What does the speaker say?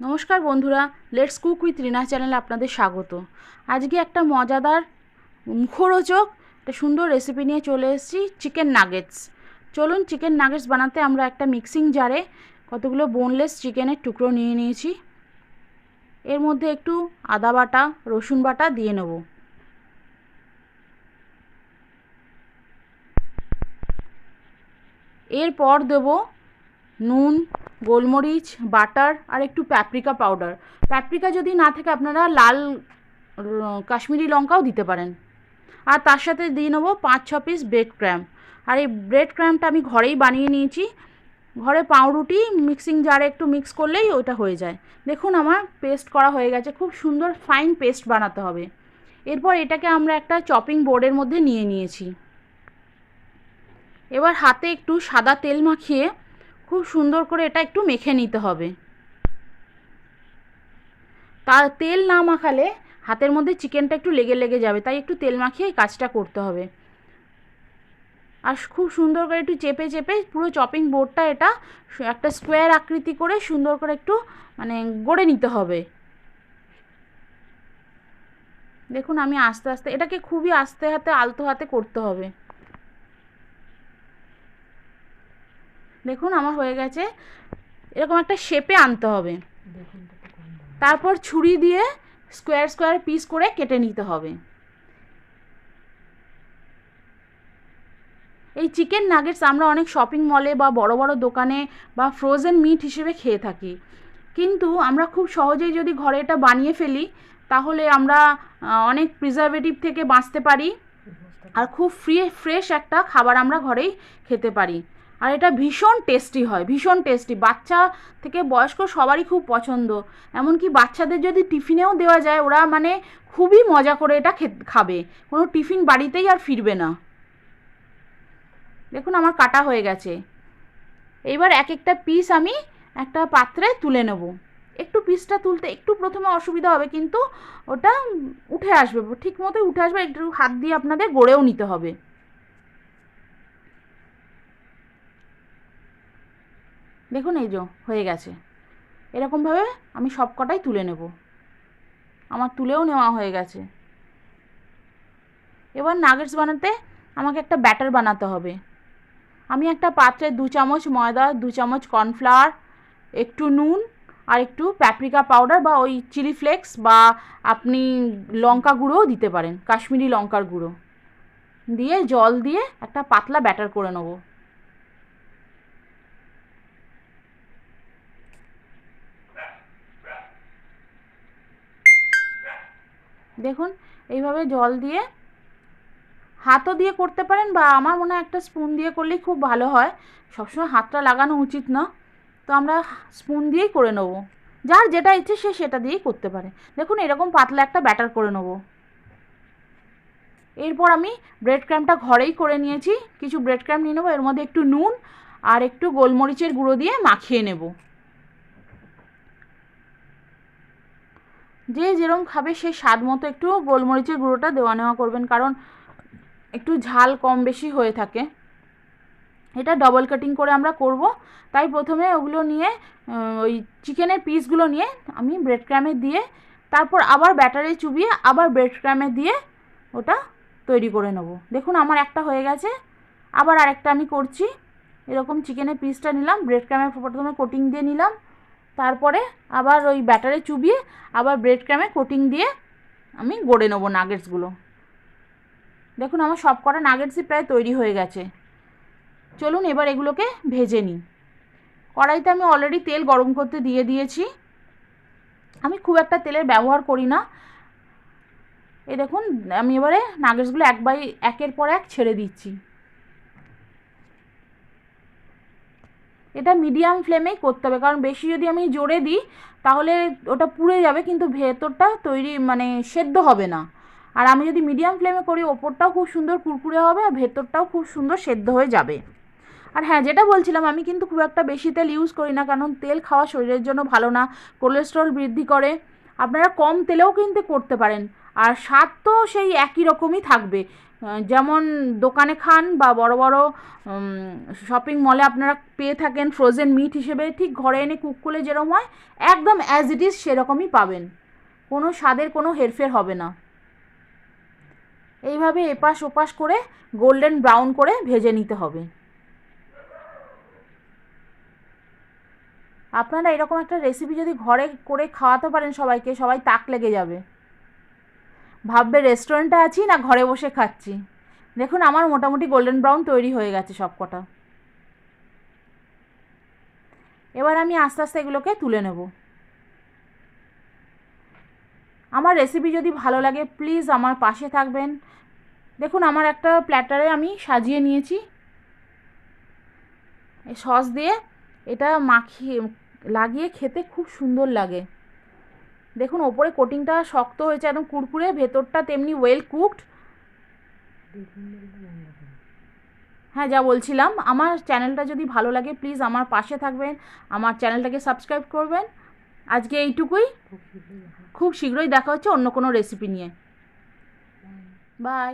নমস্কার বন্ধুরা let's cook with রিনা চ্যানেলে আপনাদের স্বাগত। আজকে একটা মজাদার মুখরোচক, একটা সুন্দর রেসিপি নিয়ে চলে এসেছি চিকেন নাগেটস চলুন চিকেন নাগেটস বানাতে আমরা একটা মিক্সিং জারে কতগুলো বোনলেস চিকেনের টুকরো নিয়ে নিয়েছি। এর মধ্যে একটু আদা বাটা, রসুন বাটা দিয়ে নেব। এরপর দেবো নুন গোলমরিচ, বাটার আর একটু প্যাপরিকা পাউডার প্যাপরিকা যদি না থাকে আপনারা লাল কাশ্মীরি লঙ্কাও দিতে পারেন। আর তার সাথে দিয়ে নেব পাঁচ, ছ পিস ব্রেড ক্র্যাম আর এই ব্রেড ক্র্যামটা আমি ঘরেই বানিয়ে নিয়েছি। ঘরে পাউরুটি মিক্সিং জারে একটু মিক্স করলেই ওইটা হয়ে যায়। দেখুন আমার পেস্ট করা হয়ে গেছে, খুব সুন্দর ফাইন পেস্ট বানাতে হবে। এরপর এটাকে আমরা একটা চপিং বোর্ডের মধ্যে নিয়ে নিয়েছি। এবার হাতে একটু সাদা তেল মাখিয়ে খুব সুন্দর করে এটা একটু মেখে নিতে হবে। তার তেল না মাখালে হাতের মধ্যে চিকেনটা একটু লেগে লেগে যাবে, তাই একটু তেল মাখিয়ে এই কাজটা করতে হবে। আর খুব সুন্দর করে একটু চেপে চেপে পুরো চপিং বোর্ডটা এটা একটা স্কোয়ার আকৃতি করে সুন্দর করে একটু মানে গড়ে নিতে হবে। দেখুন আমি আস্তে আস্তে, এটাকে খুবই আস্তে হাতে, আলতো হাতে করতে হবে। দেখুন আমার হয়ে গেছে। এরকম একটা শেপে আনতে হবে। তারপর ছুরি দিয়ে স্কোয়ার স্কোয়ার পিস করে কেটে নিতে হবে। এই চিকেন নাগেটস আমরা অনেক শপিং মলে বা বড় বড় দোকানে বা ফ্রোজেন মিট হিসেবে খেয়ে থাকি। কিন্তু আমরা খুব সহজেই যদি ঘরে এটা বানিয়ে ফেলি তাহলে আমরা অনেক প্রিজারভেটিভ থেকে বাঁচতে পারি। আর খুব ফ্রি ফ্রেশ একটা খাবার আমরা ঘরেই খেতে পারি। আর এটা ভীষণ টেস্টি হয়, ভীষণ টেস্টি বাচ্চা থেকে বয়স্ক সবারই খুব পছন্দ। এমনকি বাচ্চাদের যদি টিফিনেও দেওয়া যায়, ওরা মানে খুবই মজা করে এটা খাবে। কোনো টিফিন বাড়িতেই আর ফিরবে না। দেখুন আমার কাটা হয়ে গেছে। এইবার এক একটা পিস আমি একটা পাত্রে তুলে নেব। একটু পিসটা তুলতে একটু প্রথমে অসুবিধা হবে, কিন্তু ওটা উঠে আসবে। ঠিক মতোই উঠে আসবে, একটু হাত দিয়ে আপনাদের গড়েও নিতে হবে। দেখুন এই যে, হয়ে গেছে। এরকমভাবে আমি সব কটাই তুলে নেব। আমার তুলেও নেওয়া হয়ে গেছে। এবার নাগেটস বানাতে আমাকে একটা ব্যাটার বানাতে হবে। আমি একটা পাত্রে দু চামচ ময়দা, দু চামচ কর্নফ্লাওয়ার, একটু নুন আর একটু প্যাপ্রিকা পাউডার বা ওই চিলি ফ্লেক্স বা আপনি লঙ্কা গুঁড়োও দিতে পারেন, কাশ্মীরি লঙ্কার গুঁড়ো। দিয়ে জল দিয়ে একটা পাতলা ব্যাটার করে নেব। দেখুন, এইভাবে জল দিয়ে হাতও দিয়ে করতে পারেন বা আমার মনে হয় একটা স্পুন দিয়ে করলেই খুব ভালো হয়। সবসময় হাতটা লাগানো উচিত না। তো আমরা স্পুন দিয়েই করে নেব। যার যেটা ইচ্ছে সে সেটা দিয়েই করতে পারে। দেখুন, এরকম পাতলা একটা ব্যাটার করে নেব। এরপর আমি ব্রেড ক্র্যামটা ঘরেই করে নিয়েছি। কিছু ব্রেড ক্র্যাম নিয়ে নেব। এর মধ্যে একটু নুন আর একটু গোলমরিচের গুঁড়ো দিয়ে মাখিয়ে নেব। যে যেরকম খাবে সে স্বাদ মতো একটু গোলমরিচের গুঁড়োটা দেওয়া নেওয়া করবেন, কারণ একটু ঝাল কম বেশি হয়ে থাকে। এটা ডবল কাটিং করে আমরা করব। তাই প্রথমে ওগুলো নিয়ে ওই চিকেনের পিসগুলো নিয়ে আমি ব্রেড ক্র্যামে দিয়ে, তারপর আবার ব্যাটারে চুবিয়ে আবার ব্রেড ক্র্যামে দিয়ে ওটা তৈরি করে নেব। দেখুন আমার একটা হয়ে গেছে। আবার আরেকটা আমি করছি। এরকম চিকেনের পিসটা নিলাম ব্রেড ক্র্যামে প্রথমে কোটিং দিয়ে নিলাম। তারপরে আবার ওই ব্যাটারে চুবিয়ে আবার ব্রেড ক্র্যামে কোটিং দিয়ে আমি গড়ে নেব নাগেটসগুলো। দেখুন আমার সব কটা নাগেটসই প্রায় তৈরি হয়ে গেছে। চলুন এবার এগুলোকে ভেজে নিই। কড়াইতে আমি অলরেডি তেল গরম করতে দিয়ে দিয়েছি। আমি খুব একটা তেলের ব্যবহার করি না। এই দেখুন, আমি এবারে নাগেটসগুলো এক বাই একের পর এক ছেড়ে দিচ্ছি। এটা মিডিয়াম ফ্লেমেই করতে হবে। কারণ বেশি যদি আমি জোরে দিই, তাহলে ওটা পুড়ে যাবে, কিন্তু ভেতরটা তৈরি মানে সেদ্ধ হবে না। আর আমি যদি মিডিয়াম ফ্লেমে করি, ওপরটাও খুব সুন্দর কুরকুরে হবে আর ভেতরটাও খুব সুন্দর সেদ্ধ হয়ে যাবে। আর হ্যাঁ যেটা বলছিলাম, আমি কিন্তু খুব একটা বেশি তেল ইউজ করি না, কারণ তেল খাওয়া শরীরের জন্য ভালো না কোলেস্ট্রল বৃদ্ধি করে। আপনারা কম তেলেও কিন্তু করতে পারেন। আর স্বাদ তো সেই একই রকমই থাকবে। যেমন দোকানে খান বা বড় বড় শপিং মলে আপনারা পেয়ে থাকেন ফ্রোজেন মিট হিসেবে, ঠিক ঘরে এনে কুক করলে যেরকম হয়, একদম অ্যাজ ইট ইজ সেরকমই পাবেন। কোনো স্বাদের কোনো হেরফের হবে না। এইভাবে এপাশ ওপাশ করে গোল্ডেন ব্রাউন করে ভেজে নিতে হবে। আপনারা এরকম একটা রেসিপি যদি ঘরে করে খাওয়াতে পারেন সবাইকে, সবাই তাক লেগে যাবে। ভাববে রেস্টুরেন্টে আছি না ঘরে বসে খাচ্ছি। দেখুন, আমার মোটামুটি গোল্ডেন ব্রাউন তৈরি হয়ে গেছে সব কটা এবার আমি আস্তে আস্তে এগুলোকে তুলে নেব। আমার রেসিপি যদি ভালো লাগে প্লিজ আমার পাশে থাকবেন। দেখুন, আমার একটা প্ল্যাটারে আমি সাজিয়ে নিয়েছি। সস দিয়ে এটা মাখিয়ে, লাগিয়ে খেতে খুব সুন্দর লাগে। দেখুন, ওপরে কোটিংটা শক্ত হয়েছে, একদম কুরকুরে, ভেতরটা তেমনি ওয়েল কুকড হ্যাঁ যা বলছিলাম। আমার চ্যানেলটা যদি ভালো লাগে প্লিজ আমার পাশে থাকবেন। আমার চ্যানেলটাকে সাবস্ক্রাইব করবেন। আজকে এইটুকুই। খুব শীঘ্রই দেখা হচ্ছে অন্য কোনো রেসিপি নিয়ে। বাই